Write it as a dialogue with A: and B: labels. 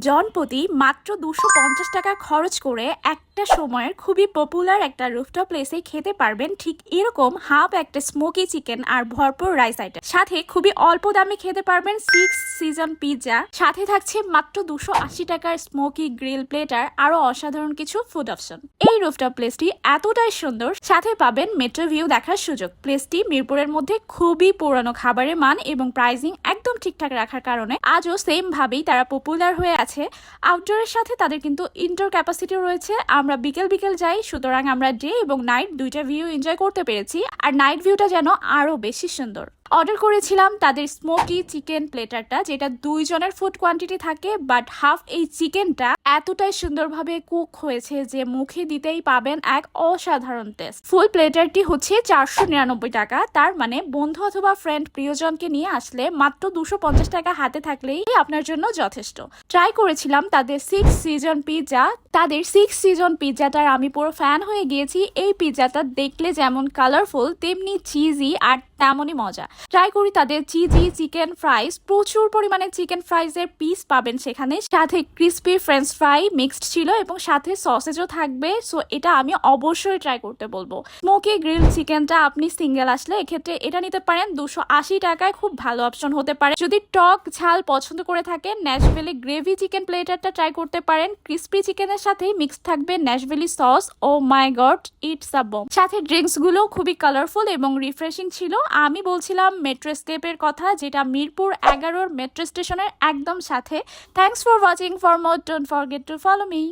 A: জনপ্রতি মাত্র দুশো টাকা খরচ করে একটা সময়ের খুবই পপুলার একটা রুফটপ প্লেসে খেতে পারবেন ঠিক এরকম হাফ একটা স্মোকি চিকেন আর ভরপুর রাইস আইটেম সাথে খুবই অল্প দামে খেতে পারবেন সিক্স সিজন পিৎজা সাথে থাকছে মাত্র দুশো আশি টাকার স্মোকি গ্রিল প্লেটার আরও অসাধারণ কিছু ফুড অপশন এই রুফটপ প্লেসটি এতটাই সুন্দর, সাথে পাবেন মেট্রো ভিউ দেখার সুযোগ। প্লেসটি মিরপুরের মধ্যে খুবই পুরানো খাবারের মান এবং প্রাইজিং একদম ঠিকঠাক রাখার কারণে আজও সেম ভাবেই তারা পপুলার হয়ে আছে। আউটডোরের সাথে তাদের কিন্তু ইনডোর ক্যাপাসিটি রয়েছে। আমরা বিকেল বিকেল যাই, সুতরাং আমরা ডে এবং নাইট দুইটা ভিউ এনজয় করতে পেরেছি, আর নাইট ভিউটা যেন আরও বেশি সুন্দর। অর্ডার করেছিলাম তাদের স্মোকি চিকেন প্লেটারটা, যেটা দুইজনের ফুড কোয়ান্টিটি থাকে বাট হাফ এই চিকেনটা এতটাই সুন্দরভাবে কুক হয়েছে যে মুখে দিতেই পাবেন এক অসাধারণ টেস্ট ফুল প্লেটারটি হচ্ছে চারশো নিরানব্বই টাকা, তার মানে বন্ধু অথবা ফ্রেন্ড প্রিয়জনকে নিয়ে আসলে মাত্র দুশো পঞ্চাশ টাকা হাতে থাকলেই আপনার জন্য যথেষ্ট। ট্রাই করেছিলাম তাদের সিক্স সিজন পিৎজা তাদের সিক্স সিজন পিৎজাটার আমি পুরো ফ্যান হয়ে গিয়েছি। এই পিৎজাটা দেখলে যেমন কালারফুল তেমনি চিজি আর তেমনই মজা। ট্রাই করি তাদের চিজি চিকেন ফ্রাইস প্রচুর পরিমাণে চিকেন ফ্রাইজের পিস পাবেন সেখানে। সাথে ক্রিস্পি ফ্রেঞ্চ ফ্রাই মিক্সড ছিল এবং সাথে সসেজও থাকবে। সো এটা আমি অবশ্যই ট্রাই করতে বলব। স্মোকি গ্রিল চিকেনটা আপনি সিঙ্গেল আসলে এক্ষেত্রে এটা নিতে পারেন। দুশো আশি টাকায় খুব ভালো অপশন হতে পারে। যদি টক ঝাল পছন্দ করে থাকেন ন্যাশভেলি গ্রেভি চিকেন প্লেটারটা ট্রাই করতে পারেন। ক্রিস্পি চিকেনের সাথে মিক্স থাকবে Nashville sauce oh my god it's a bomb সাথে ড্রিঙ্কসগুলো খুবই কালারফুল এবং রিফ্রেশিং ছিল। আমি বলছিলাম মেট্রো স্কেপের কথা, যেটা মিরপুর এগারোর মেট্রো স্টেশনের একদম সাথে। Thanks for watching for more don't forget to follow me